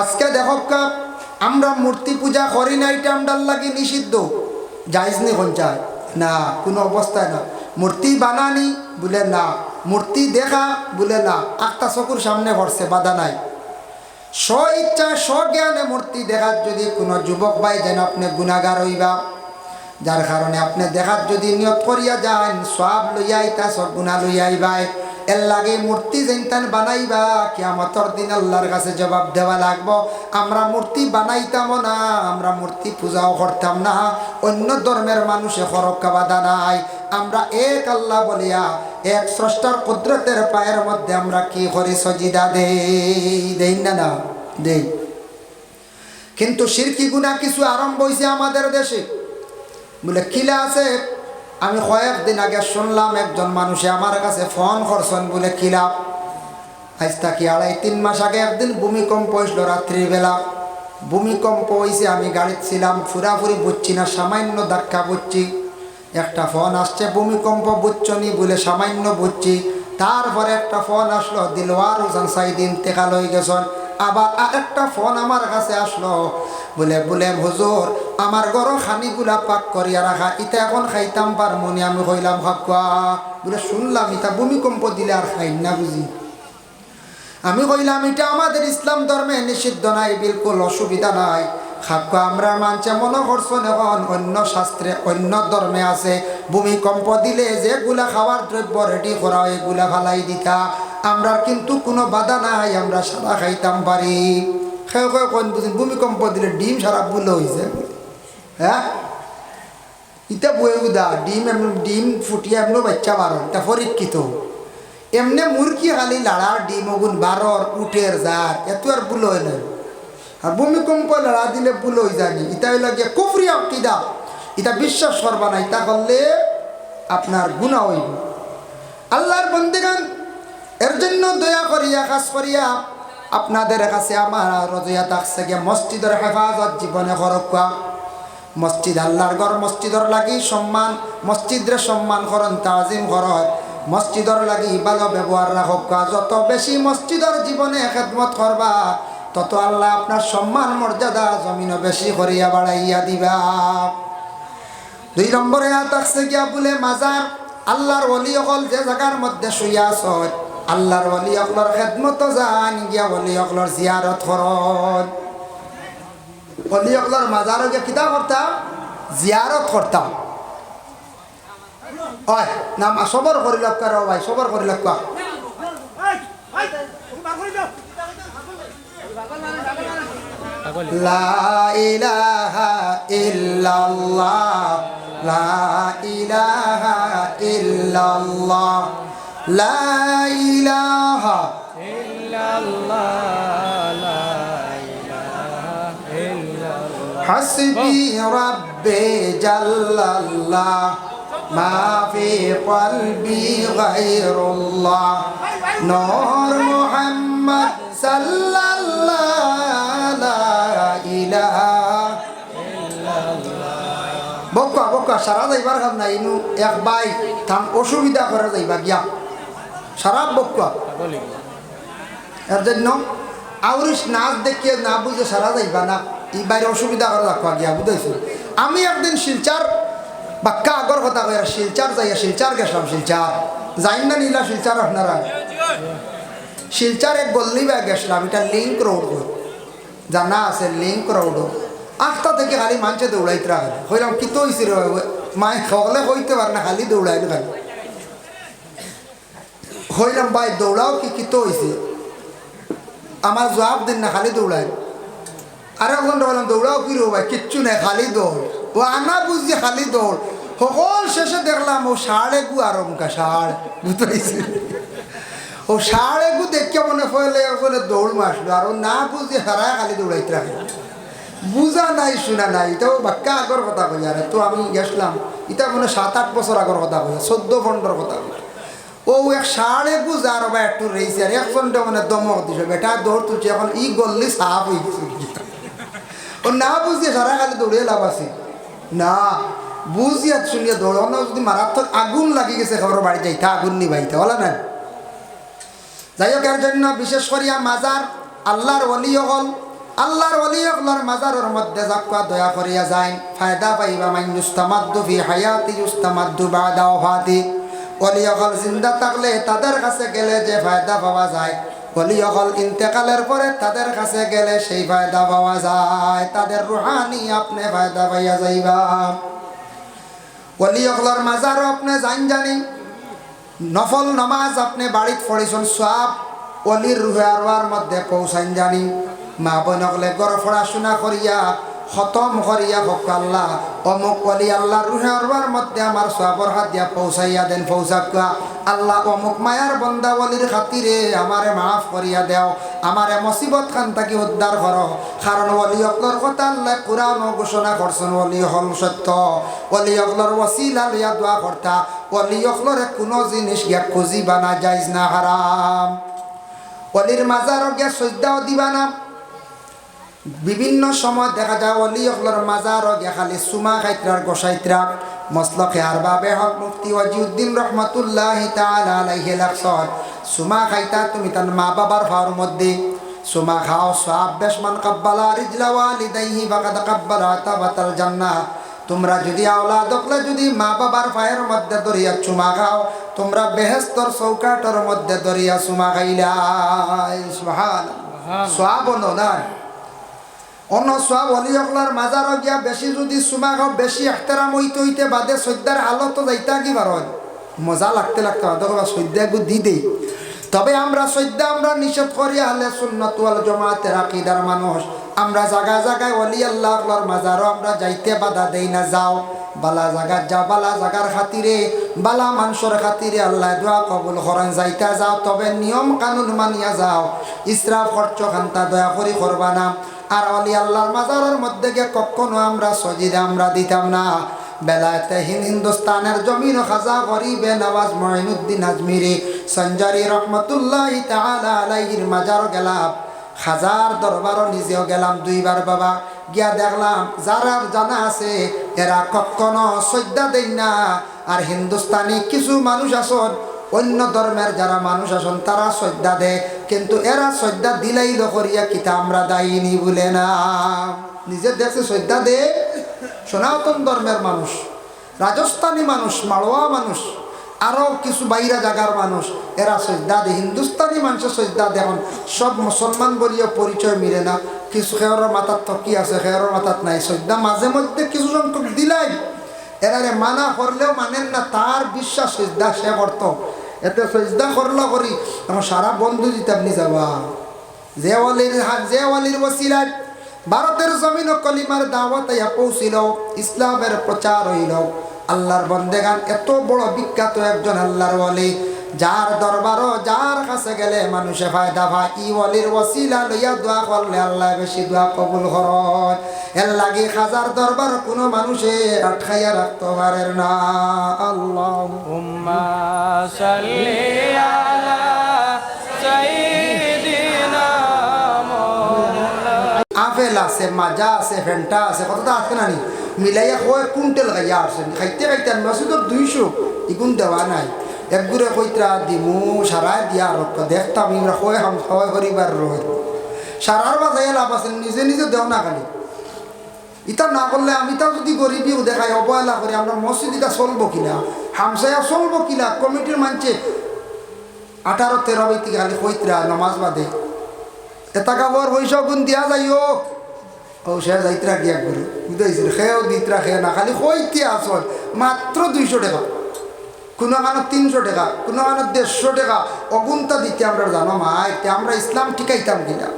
আজকে দেখো কা, আমরা মূর্তি পূজা করি না এটা আমরার লাগি নিষিদ্ধ। যাইজ নি পঞ্চায়েত। না কোনো অবস্থায় না। মূর্তি বানানি বলে না। মূর্তি দেখা বলে না। আটটা চকুর সামনে ভরছে বাধা নাই। স্ব ইচ্ছা স স্বজ্ঞানে মূর্তি দেখার যদি কোনো যুবক ভাই যেন আপনি গুণাগার হইবা যার কারণে আপনি দেখার যদি নিয়ত করিয়া যান সব লইয়া আইতা সব গুণা লইয়া আইবাই এর লাগে মূর্তি যেনতান বানাইবা। কিয়ামতর দিন আল্লাহর কাছে জবাব দেওয়া লাগবো। আমরা মূর্তি বানাইতাম না, আমরা মূর্তি পূজাও করতাম না। অন্য ধর্মের মানুষে হরক্কা বাধা নাই। আমরা এক আল্লাহ বলিয়া, এক স্রষ্টার কুদরতের পায়ের মধ্যে আমরা কি করি সজিদা দেই? দেই না না, দেই। কিন্তু সিরকি গুণা কিছু আরম্ভ হয়েছে আমাদের দেশে। বলে, কিলা আছে? আমি কয়েকদিন আগে শুনলাম একজন মানুষে আমার কাছে ফোন করছেন বলে কিলা আজ তাকে আড়াই, তিন মাস আগে একদিন ভূমিকম্প হয়েছিল রাত্রিবেলা। ভূমিকম্প হয়েছে আমি গাড়িতে ছিলাম, ফুরাফুরি বুঝছি না, সামান্য ধাক্কা বুঝছি। একটা ফোন আসছে, ভূমিকম্প বুঝছনি বলে সামান্য বুঝছি। তারপরে একটা ফোন আসলো, দিলওয়ার হোসেন সাইদিন টেকাল হয়ে গেছেন। আবার আরেকটা ফোন আমার কাছে আসলো বলে বলে, হুজুর আমার গরো খানিগুলা পাক করিয়া রাখা ইটা এখন খাইতাম পারমনি আমি কইলাম ভাবকা বলে, শুনলাম ইটা ভূমিকম্প দিলে আর খাই না বুঝি আমি কইলাম এটা আমাদের ইসলাম ধর্মে নিষিদ্ধ নাই, বিলকুল অসুবিধা নাই। খাক্য আমরা মানছে মনে করছেন এখন অন্য শাস্ত্রে, অন্য ধর্মে আছে। ভূমিকম্প দিলে যেগুলা খাওয়ার দ্রব্য রেডি করা এগুলা ফালাই দিতা। আমরা কিন্তু কোনো বাধা নাই, আমরা সাদা খাইতাম পারি। ভূমিকম্প দিলে ডিম সারা বুলো হয়েছে হ্যাঁ? ইটা বয়ে গুদা ডিম এমন, ডিম ফুটিয়ে এমন বাচ্চা বারো এটা পরীক্ষিত। এমনি মুরগি খালি লাড়ার ডিম, ওগুন বারর উঠের যার এত আর বুলো হয় না আর ভূমিকম্প লড়া দিলে বুলো হয়ে যায়নি ইটা হইল গিয়ে কুফরি আকিদা। এটা বিশ্বাস করবা না ইটা করলে আপনার গুণা হইব। আল্লাহর বন্দিগান এর জন্য দয়া করিয়া কাজ করিয়া আপনাদের কাছে আমার রজয়া থাকছে গিয়ে মসজিদের হেফাজত, জীবনে খরকা মসজিদ আল্লাহর ঘর, মসজিদর লাগি সম্মান, মসজিদরে সম্মান করন, তাজিম করন। মসজিদর লাগি ভালো ব্যবহার রাখক যত বেশি মসজিদর জীবনে খেদমত করবা, তত আল্লাহ আপনার সম্মান, মর্যাদা জমিনও বেশি করিয়া বাড়াইয়া দিবা। দুই নম্বরে থাকছে গিয়া, বলে, মাজার, আল্লাহর অলি অকল যে জায়গার মধ্যে শুইয়া আছত আল্লাহর অলি অকলর খেদমত যান গিয়া অলি অকলর জিয়ারত করন অলি অকলর মাজারও গিয়া কিতা করতাম? জিয়ারত করতাম। হয় না সবর করি লক্ষ ভাই সবর করি লক্ষ লা ইলাহা ইল্লাল্লাহ, লা ইলাহা লা ইলাহা সারা যাইবার খাব না এক বাই থাম অসুবিধা করা যাইবা গিয়া। সারা বকা এর জন্য আউরিস নাচ দেখিয়ে না বুঝে সারা যাইবা না। এই বাইরে অসুবিধা করে রাখবা গিয়া বুঝাইছো আমি একদিন শিলচার বাক্কা আগর কথা কই শিলচার যাইয়া শিলচার গেছিলাম শিলচার। যাই না নিলা শিলচার আপনারা? শিলচার এক গল্লি ব্যাগ গেছিলাম এটা লিঙ্ক রোড জানা আছে লিঙ্ক রোড আটটা থেকে খালি মানুষে দৌড়াইতে রাখে হইলাম কি তো হয়েছে রে? মায় সকলে হইতে পারে না খালি দৌড়াই খালি হইলাম ভাই, দৌড়াও কি কি তো হয়েছে আমার জবাব দিন না, খালি দৌড়াই আর এখন বললাম, দৌড়াও কি রো ভাই? কিচ্ছু নাই, খালি দৌড়। ও আনা বুঝছি খালি দৌড়। সকল শেষে দেখলাম, ও সাড়ে গু আরমকা সাড় ও সাড়ে গু দেখে মনে পড়লে ওখানে দৌড় মাসলো আর ও না বুঝি হারায় খালি দৌড়াইতে রাখে বুঝা নাই, শোনা নাই, এটাও বাক্কা আগর কথা কই আর তো আমি গেছিলাম, এটা মনে সাত আট বছর আগর কথা কই চোদ্দ পনেরো কথা কই ও এক সাড়ে বুঝার বা একটু রয়েছে আর একজনটা মানে দমক দিছে, বেটা দৌড় তুলছে, এখন ই গল্লি সাপ হয়ে গেছে। ও না বুঝিয়ে সারা খালি দৌড়িয়ে লাভ আছে। না, বুঝিয়া শুনিয়া দৌড়ানো যদি মারাত্মক আগুন লাগি গেছে, খবর বাড়ি যাইতে আগুন নিবাইতে বলা না যাই হোক, এর জন্য বিশেষ করিয়া মাজার, আল্লাহর অলি হল আল্লাহর অলি আল্লাহর মাজারের মধ্যে যাক্কা দয়া করিয়া যায় ফায়দা পাইবা মান ইউস্তামাদ্দু ফি হায়াতি ইউস্তামাদ্দু বাদা ওফাতি। অলি অকল জিন্দা থাকলে তাদের কাছে গেলে যে ফায়দা পাওয়া যায়। অলি অকল ইন্তেকালের পরে তাদের কাছে গেলে সেই ফায়দা পাওয়া যায়। তাদের রুহানি আপনি ফায়দা পাইয়া যাইবা। অলি অকলর মাজারও আপনি জান জানি। নফল নামাজ আপনি বাড়িত পড়িছেন সব অলির রুহে আরওয়ার মধ্যে পৌঁছান জানি। মা বোন হলে গড় পড়াশোনা করিয়া খতম করিয়া হোক আল্লাহ। অমুক অলি আল্লাহ রুহে মধ্যে আমার সবর হাত দিয়া পৌঁছাইয়া দেন পৌঁছাকা আল্লাহ, অমুক মায়ার বন্দা অলির খাতিরে আমারে মাফ করিয়া দেও আমারে মুসিবত খান তাকে উদ্ধার করো কারণ অলি অকলর কথা আল্লাহ কোরআন ঘোষণা করছেন অলি হল সত্য। অলি অকলর ওসিলা লইয়া দোয়া করতা অলি অকলরে কোনো জিনিস গিয়া খুঁজিবা না যাইজ না হারাম অলির মাজার গিয়া সজ্জাও দিবা না। বিভিন্ন সময় দেখা যায় অলি অকলর মাজার গিয়া খালি সুমা খাইত্রার গোসাইত্রা মসলকে আর বাবে হক মুফতি ওয়াজিউদ্দিন রহমতুল্লাহ তাআলা আলাইহি লাকসর সুমা খাইতা তুমি তার মা বাবার ভাওর মধ্যে। সুমা খাও সব বেশমান কাব্বালা রিজলা ওয়ালিদাইহি ফাকাদ কাব্বালা তাবাতাল জান্নাহ। তোমরা যদি আওলা দকলে যদি মা বাবার পায়ের মধ্যে দরিয়া চুমা খাও তোমরা বেহেস্তর চৌকাটর মধ্যে দরিয়া চুমা খাইলাই। সুহান সোয়াব না অন্য সোয়াব অলি অকলার মাজার গিয়া বেশি যদি চুমা খাও বেশি এখতেরাম হইতে হইতে বাদে সদ্যার হালত যাইতা কি বার মজা লাগতে লাগতে বাদে সদ্যা গু দি দেই। তবে আমরা সদ্যা আমরা নিষেধ করি, আহলে সুন্নত ওয়াল জামাতের আকীদার মানুষ আমরা জায়গায় জায়গায় অলি আল্লাহ আল্লাহর মাজারও আমরা যাইতে বাধা দেই না যাও বালা জাগাত যাও, বালা জাগার খাতিরে বালা মানুষের খাতিরে আল্লাহ দোয়া কবুল করেন যাইতা যাও। তবে নিয়ম কানুন মানিয়া যাও। ইসরাফ খরচ খান্তা দয়া করি করবা না। আর অলি আল্লাহর মাজারের মধ্যে গিয়ে কখনো আমরা সজিদে আমরা দিতাম না। বেলায়তে হিন হিন্দুস্তানের জমিন খাজা গরিবে নওয়াজ মহিনুদ্দিন আজমিরি, সঞ্জারি রহমতুল্লাহ তাআলা আলাইহির মাজার গেলাম। হাজার দরবারও নিজেও গেলাম দুইবার বাবা। গিয়া দেখলাম, যারা জানা আছে, এরা কখনো শ্রদ্ধা দেন না। আর হিন্দুস্তানি কিছু মানুষ আসন, অন্য ধর্মের যারা মানুষ আসন, তারা শ্রদ্ধা দেয়। কিন্তু এরা শ্রদ্ধা দিলাই করিয়া কিতা আমরা দায়িনি বলে না। নিজের দেশে শ্রদ্ধা দে। সনাতন ধর্মের মানুষ, রাজস্থানী মানুষ মাড়োয়া মানুষ আরও কিছু বাইরা জাগার মানুষ, এরা শ্রদ্ধা দে। হিন্দুস্তানি মানুষের শ্রদ্ধা দেখুন সব মুসলমান বলিও পরিচয় মিলে না। কিছু খেয়রের মাথার তকি আছে, খেয়রের মাথার নাই। শ্রদ্ধা মাঝে মধ্যে কিছু সংখ্যক দিলাই। এরারে মানা করলেও মানেন না, তার বিশ্বাস শ্রদ্ধা সে করত। এতে সজদা করলা করি। আমার সারা বন্ধু দিতাম নি যাবা। অলির হাত অলির বসিলায় ভারতের জমিন কলিমার দাওয়াত পৌঁছিল। ইসলামের প্রচার হইল। আল্লাহর বন্দেগান এত বড় বিখ্যাত একজন আল্লাহর ওয়ালি। যার দরবারও যার কাছে গেলে মানুষে ফায়দা ভাই ই অলির ওসিলা লইয়া দোয়া করলে আল্লাহ বেশি দোয়া কবুল করন। এর লাগে খাজার দরবার কোনো মানুষে আটকাইয়া রাখতে পারে না। আল্লাহ আপেল আছে মাজা আছে ভেন্টা আছে কতটা আছে না নি মিলাইয়া খোয়ার কুইন্টাল খাইয়া আসেন খাইতে খাইতে মাসুদর দুইশো। ইগুন দেওয়া নাই। একগুড়ে কইতরা দিমু, সারাই দিয়া রক্ত দেখতাম ইমরা কয় হাম হয় করিবার রয় সারার বাজাইয়া লাভ আছে, নিজে নিজে দেও না খালি। ইটা না করলে আমি তাও যদি গরিবিও দেখাই, অবহেলা করি, আমরা মসজিদ এটা চলবো কিনা হামসায়া চলবো কিনা কমিটির মানছে আঠারো, তেরো থেকে খালি কইতরা নমাজ বাদে। এটা কাপড় পয়সা গুণ দিয়া যাইও। ও, সে যাইতরা কি একবার? বুঝাইছিল খেয়েও দিতরা খেয়ে না, খালি কইতে আসল, মাত্র দুইশো টাকা। কোনো কানো তিনশো টাকা কোনো কানো দেড়শো টাকা, অগুনতা দিতে আমরা জানো মা এতে আমরা ইসলাম ঠিকাইতাম কিনা?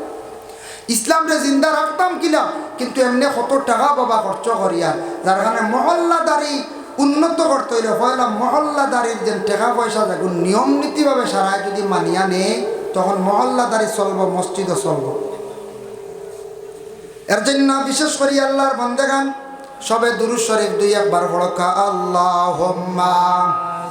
ইসলামরে জিন্দা রাখতাম কিনা? কিন্তু এমনি কত টাকা বাবা খরচ করিয়া যার কারণে মহল্লাদারি উন্নত করতে হইলে পয়লা মহল্লাদারির যে টাকা পয়সা দেখো নিয়ম নীতিভাবে সারায় যদি মানিয়া নে তখন মহল্লাদারি চলবো মসজিদও চলবো। এর জন্য বিশেষ করি আল্লাহর বন্দেগান, সবে দুরুজ শরীফ দুই একবার বড়কা আল্লাহ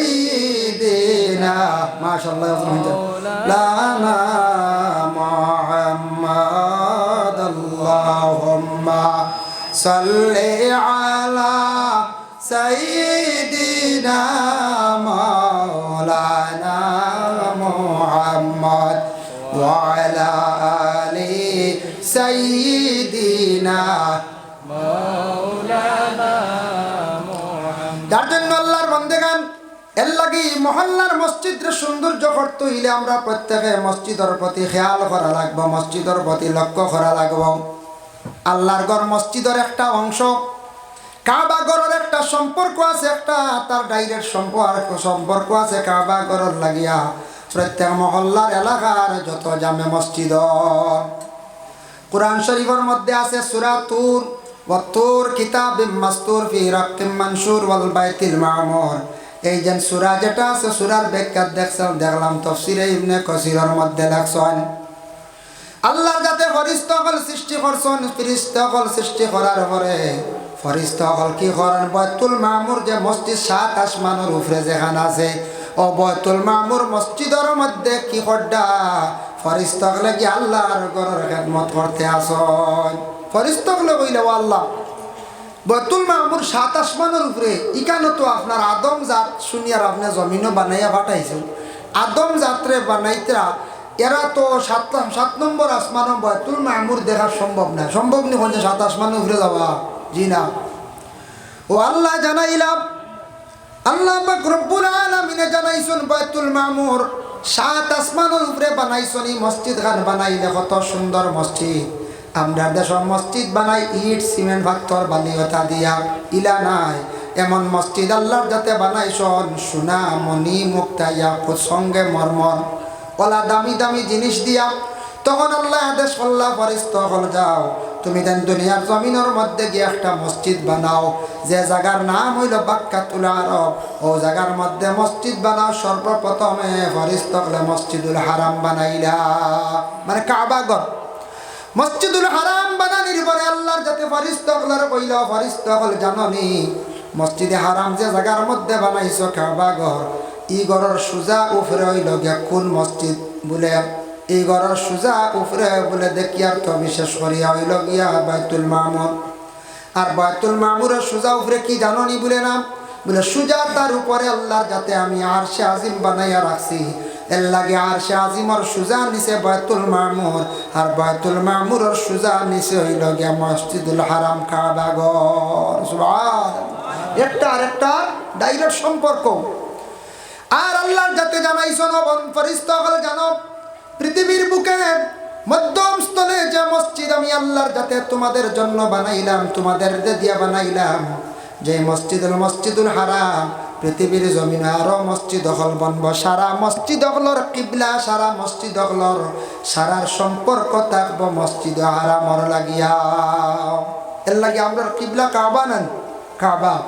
سيدنا ما شاء الله يغفر لنا محمد اللهم صل على سيدنا مولانا محمد وعلى آل سيدنا مولانا محمد যার জন্য আল্লাহর বন্দেগান এর লাগি মহল্লার মসজিদের সৌন্দর্য করতে হইলে আমরা প্রত্যেকে মসজিদের প্রতি খেয়াল করা লাগবো, মসজিদের প্রতি লক্ষ্য করা লাগবো। আল্লাহর ঘর মসজিদের একটা অংশ, কাবা ঘরের একটা সম্পর্ক আছে একটা, তার ডাইরেক্ট সম্পর্ক সম্পর্ক আছে কাবা ঘরের লাগিয়া। প্রত্যেক মহল্লার এলাকার যত জামে মসজিদ। কোরআন শরীফের মধ্যে আছে সুরা তুর ওয়াতুর কিতাব মাস্তুর ফি রাক্কিম মানসুর ওয়াল বাইতিল মামুর। এই যে সুরা যেটা আছে, সুরার ব্যাখ্যা দেখছেন, দেখলাম তফসিরে ইবনে কসিরের মধ্যে লেখছেন, আল্লাহ যাতে ফরিস্তকল সৃষ্টি করছেন ফিরিস্তকল সৃষ্টি করার পরে ফরিস্তকল কি করেন? বয়তুল মামুর যে মসজিদ, সাত আসমানের উপরে যেখানে আছে, ও বয়তুল মামুর মসজিদের মধ্যে কি করডা ফরিস্তকলে কি আল্লাহর ঘরের খেদমত করতে আসন? ফরিস্তকলে ও আল্লাহ। বয়তুল মামুর সাত আসমানের উপরে ইকানো তো আপনার আদম জাত শুনিয়ার আপনি জমিনও বানাইয়া পাঠাইছেন। আদম জাতরে বানাইতরা এরা তো সাত সাত নম্বর আসমানও বয়তুল মামুর দেখা সম্ভব না। সম্ভব নি কোন সাত আসমানের উপরে যাওয়া। জি না। ও আল্লাহ জানাইলাম, আল্লাহ রব্বুল আলামিনে জানাইছেন বাইতুল মামুর সাত আসমানের উপরে বানাইছেন, এই মসজিদ খান বানাইলে কত সুন্দর মসজিদ। আমরা দেশের মসজিদ বানাই ইট, সিমেন্ট, পাথর বালিয়তা দিয়া ইলা নাই। এমন মসজিদ আল্লাহর যাতে বানাইছন সোনা মণি মুক্তা ইয়াকুত সঙ্গে মর্মর। কলা দামি দামি জিনিস দিয়া, তখন আল্লাহ আদেশ করলা ফরিস্ত হল যাও, তুমি দেন দুনিয়ার জমিনের মধ্যে গিয়ে একটা মসজিদ বানাও। যে জায়গার নাম হইল বাক্কাতুল আরব, ও জায়গার মধ্যে মসজিদ বানাও। সর্বপ্রথমে ফরিস্ত হলে মসজিদুল হারাম বানাইলা। মানে কাবাগর মসজিদুল হারাম বানানির পরে আল্লাহর যাতে ফরিস্ত হলার কইল, ফরিস্ত হল জাননি? মসজিদে হারাম যে জায়গার মধ্যে বানাইছ বানাইছো কাবাগর ই ঘরের সুজা উফরে হইল গিয়া কোন মসজিদ বলে? এই ঘরের সুজা উফরে বলে দেখি আর তো বিশেষ করিয়া হইল গিয়া বাইতুল মামুর আর বাইতুল মামুরের সুজা উফরে কি জাননি বলে না? বলে সুজা তার উপরে আল্লাহর যাতে আমি আর সে আজিম বানাইয়া রাখছি। এর লাগে আর সে আজিমর সুজা নিচে বাইতুল মামুর, আর বাইতুল মামুরের সুজা নিচে হইল গিয়া মসজিদুল হারাম কাবাগর। একটা আর একটা ডাইরেক্ট সম্পর্ক আর আল্লাহর যাতে জানাইছন বন ফরিস্তকল জানো, পৃথিবীর বুকে মধ্যম স্থলে যে মসজিদ আমি আল্লাহর যাতে তোমাদের জন্য বানাইলাম, তোমাদের দিয়া বানাইলাম, যে মসজিদুল মসজিদুল হারাম পৃথিবীর জমিন আরও মসজিদ হল বনব। সারা মসজিদ হলর কিবলা, সারা মসজিদ হলর সারার সম্পর্ক থাকব মসজিদ হারামর লাগিয়া। এর লাগে আমরা কিবলা কাবা নেন? কাবা।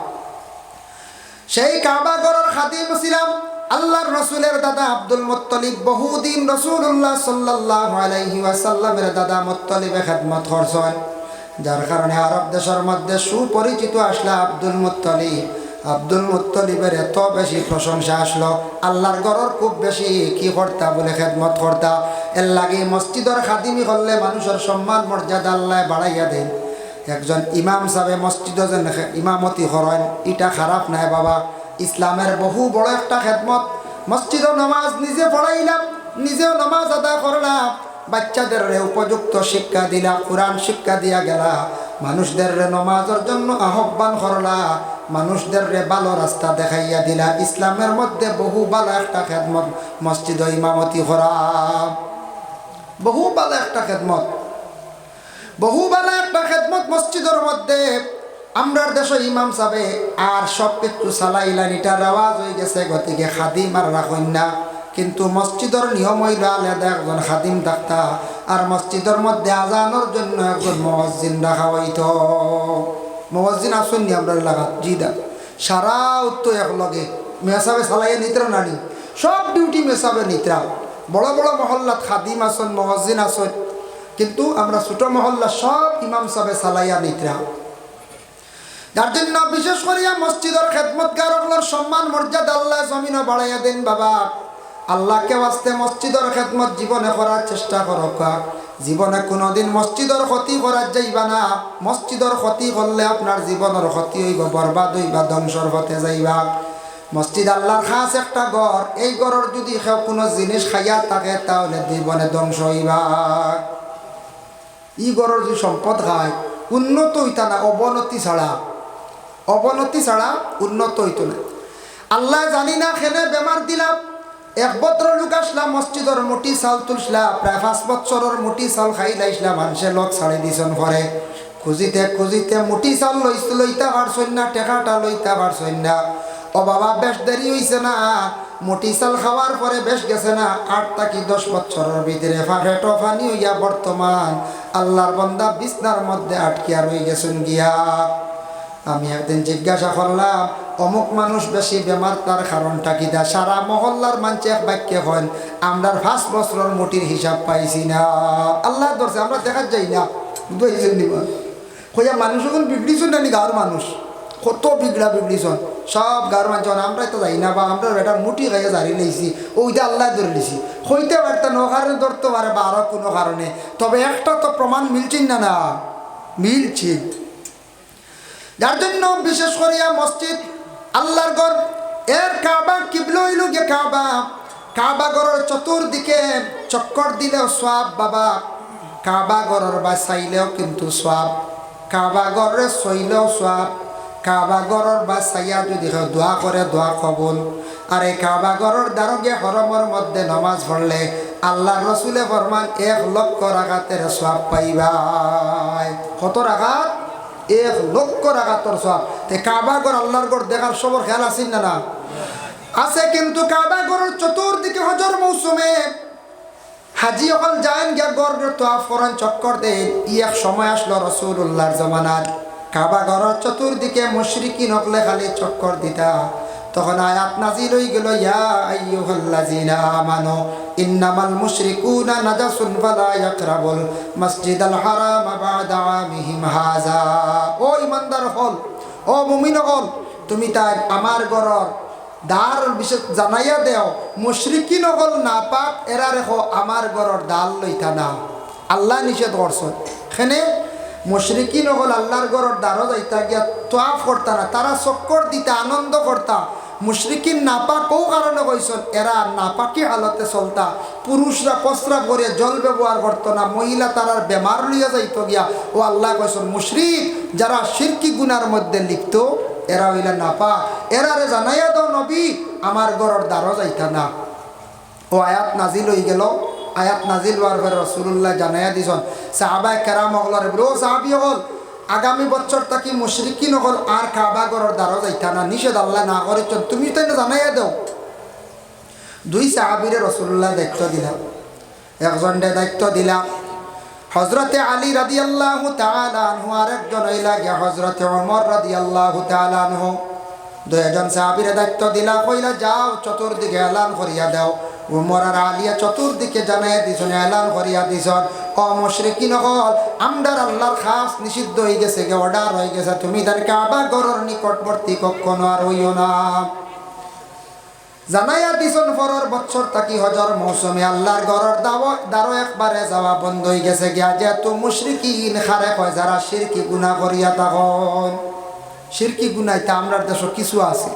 সেই কাবা ঘরের খাদিম ছিলাম। আল্লাহর রসুলের দাদা আব্দুল মুত্তলিব, বহুদিন রসুল্লাহ সাল্লাহ আলাইহি ওয়াসাল্লামের দাদা মুত্তলিবে খেদমত করছেন। যার কারণে আরব দেশের মধ্যে সুপরিচিত আসলো আব্দুল মুত্তলিব। আব্দুল মুত্তলিবের এত বেশি প্রশংসা আসলো। আল্লাহর গড়র খুব বেশি, কি করতা বলে খেদমত করতা? এর লাগে মসজিদের খাদিমি করলে মানুষের সম্মান, মর্যাদা আল্লাহ বাড়াইয়া দেন। একজন ইমাম সাহেব মসজিদ যেন ইমামতি করেন, এটা খারাপ নাই বাবা। ইসলামের বহু বড় একটা খেদমত। মসজিদ নামাজ নিজে পড়াইলাম, নিজেও নামাজ আদায় করলাম। বাচ্চাদের উপযুক্ত শিক্ষা দিলা, কোরআন শিক্ষা দিয়া গেলা। মানুষদের নমাজের জন্য আহ্বান করলা, মানুষদের ভালো রাস্তা দেখাইয়া দিলা। ইসলামের মধ্যে বহু ভালো একটা খেদমত, মসজিদ ইমামতি করা। বহু ভালো একটা খেদমত। বহু বেলা একটা খেদমত মসজিদের মধ্যে। আমরার দেশ ইমাম সাবে আর সব কিছু চালাইলান আওয়াজ হয়ে গেছে গতিকে খাদিম আর রাখুন না। কিন্তু মসজিদের নিয়ম হইল আলাদা একজন খাদিম ডাক্তা আর মসজিদের মধ্যে আজানোর জন্য একজন মসজিদ রাখা হইত। মসজিদ আসুন নি আমরা লাগা জি দা। সারা উত্তর একলগে মেয়া সাবে চালাইয়া নিতে নানি। সব ডিউটি মেসাবে নিতরা বড় বড় মহল্লাত খাদিম আসন মহজিন আসন কিন্তু আমরা ছোট মহল্লা সব ইমাম সাহেব সালাইয়া নিতরা যার জন্য বিশেষ করিয়া মসজিদের খেদমতকারকলোর সম্মান মর্যাদা আল্লাহ জমিনে বাড়াইয়া দেন বাবা। আল্লাহকে বাঁচতে মসজিদের খেদমত জীবনে করার চেষ্টা করক জীবনে কোনোদিন মসজিদের ক্ষতি করার যাইবা না। মসজিদের ক্ষতি করলে আপনার জীবনের ক্ষতি হইব, বরবাদ হইবা, ধ্বংসর পথে যাইবা। মসজিদ আল্লাহর খাস একটা ঘর। এই ঘরের যদি কেউ কোনো জিনিস খাইয়া থাকে, তাহলে জীবনে ধ্বংস হইবা। ই ঘরের যদি সম্পদ খায়, উন্নত হইতা না, অবনতি ছাড়া। অবনতি ছাড়া উন্নত হইতো না। আল্লাহ জানি না খেলে বেমার দিলাম। এক বছর লোক আসলাম মসজিদর মুটি চাল তুলসলা, প্রায় পাঁচ বছরের মুটি চাল খাই লাইসলা মানুষে লোক ছাড়ি দিছন ঘরে। খুঁজিতে খুঁজিতে মুটি চাল লইস লইতা পারছই না টেকাটা লইতা পারছই না ও বাবা, বেশ দেরি হইছে না। মুটি চাল খাওয়ার পরে বেশ গেছে না। আট থাকি দশ বছরের ভিতরে ফাঁকে টফানি হইয়া বর্তমান। আল্লাহর বন্দা বিছনার মধ্যে আটকিয়া রই গেছেন গিয়া। আমি একদিন জিজ্ঞাসা করলাম, অমুক মানুষ বেশি বেমার, তার কারণটা কি? দা সারা মহল্লার মানুষ এক বাক্যে হন আমরা পাঁচ বছরের মুটির হিসাব পাইছি না। আল্লাহ ধরছে আমরা দেখা যাই না কইয়া মানুষ এখন বিগড়িছুন না নি? গাঁর মানুষ। কত বিগড়া বিগড়িছন? সব গাঁর মানুষ। আমরা তো যাই না বা আমরা এটা মুটি খাইয়া জারি লাইছি, ওইটা আল্লাহ ধরে লিছি হইতে পারতে ন কারণে, ধরতে পারে বা আরও কোনো কারণে। তবে একটা তো প্রমাণ মিলছেন না না? মিলছে যার জন্য বিশেষ করিয়া মসজিদ, আল্লাহর ঘর, এর কাবা কিবল হইল গে কাবা কাবা ঘরের চতুর্দিকে চক্কর দিলেও সব বাবা, কাবা ঘরের বা চাইলেও কিন্তু সব কাবা ঘরে সইলেও সব কাবা ঘরের বা চাইয়া যদি দোয়া করে, দোয়া কবুল। আর এই কাবা ঘরের দ্বারকে হরমর মধ্যে নমাজ পড়লে আল্লাহ রসুলে ফরমান, এক লক্ষ রাগাতের সব পাইবাই। কত রাগাত? এক লক্ষ রাগাতর সব। তে কাবা ঘর আল্লাহর ঘর দেখার সবর খেয়াল আছেন না না? আছে কিন্তু কাবা ঘরের চতুর্দিকে হজর মৌসুমে। হাজি অকল যান গিয়া গড় তো ফরন চক্কর দেন। ই এক সময় আসলো রসুল্লাহর জমানার কাবা ঘরের চতুর্দিকে মুশরিকি নকলে খালি চক্কর দিতা। তখন আয়াত নাজিল হই গেল, ইয়া আইয়ুহাল্লাযিনা আমানু ইন্নামাল মুশরিকুনা নাজাসুন ফালা ইয়াকরাবুল মাসজিদাল হারাম বা'দা আমিহিম হাযা ও ইমানদার হল, ও মুমিন হল, তুমি তাই আমার ঘরর দার বিশেষ জানাইয়া দেও মুশরিকি নকল না পাক এরা রেখো আমার ঘরর ডাল লইতা না। আল্লাহ নিষেধ করছে। সেনে মুশরিকি নকল আল্লাহর ঘরর দ্বারও যাইতা গিয়া তোয়াফ করতা না, তারা চক্কর দিতে আনন্দ করতা। মুশরিকিন নাপাক কৌ কারণে কইসন এরা নাপাকি হালতে চলতা। পুরুষরা প্রস্রাব করে জল ব্যবহার করতো না, মহিলা তারার বেমার লইয়া যাইত গিয়া। ও আল্লাহ কইসন মুশরিক যারা শিরকি গুনার মধ্যে লিপ্ত এরা হইলা নাপা এরারে জানাইয়া দাও নবী আমার ঘরের দ্বারও যাইতা না। ও আয়াত নাজিল হয়ে গেল। আয়াত নাজিল হওয়ার পরে রসুল্লাহ জানাইয়া দিছন, সাহাবায় কেরাম হগলরে বলো সাহাবি হল আগামী বছর তাকি মুশরিকি নগর আর কাবা ঘরের দ্বারও যাইতা না। নিষেধ আল্লাহ না করেছেন তুমি তো এটা জানাইয়া দাও। দুই সাহাবিরে রসুল্লাহ দায়িত্ব দিলাম একজনরে দায়িত্ব দিলাম হজরতে আলী রাদি আল্লাহ তালানহু আর একজন হইলা গিয়া হজরতে অমর রাদি আল্লাহ তালানহু দুজন সাহাবিরে দায়িত্ব দিলা। কইলা, যাও, চতুর্দিকে এলান করিয়া দাও। উমর আর আলিয়া চতুর্দিকে জানাই দিছন এলান করিয়া দিছন অমশ্রিকি নকল আমদার আল্লাহর খাস নিষিদ্ধ হয়ে গেছে, গে অর্ডার হয়ে গেছে। তুমি তার কাবা গরর নিকটবর্তী কখনো আর হইও না। জানাইয়া দিছন পরের বছর তাকি হজর মৌসুমে আল্লাহর গরর দাও দারো একবারে যাওয়া বন্ধ হয়ে গেছে গিয়া কয়, যারা শিরকি গুণা করিয়া তখন গুনাইতে আমরার দেশ কিছু আছে।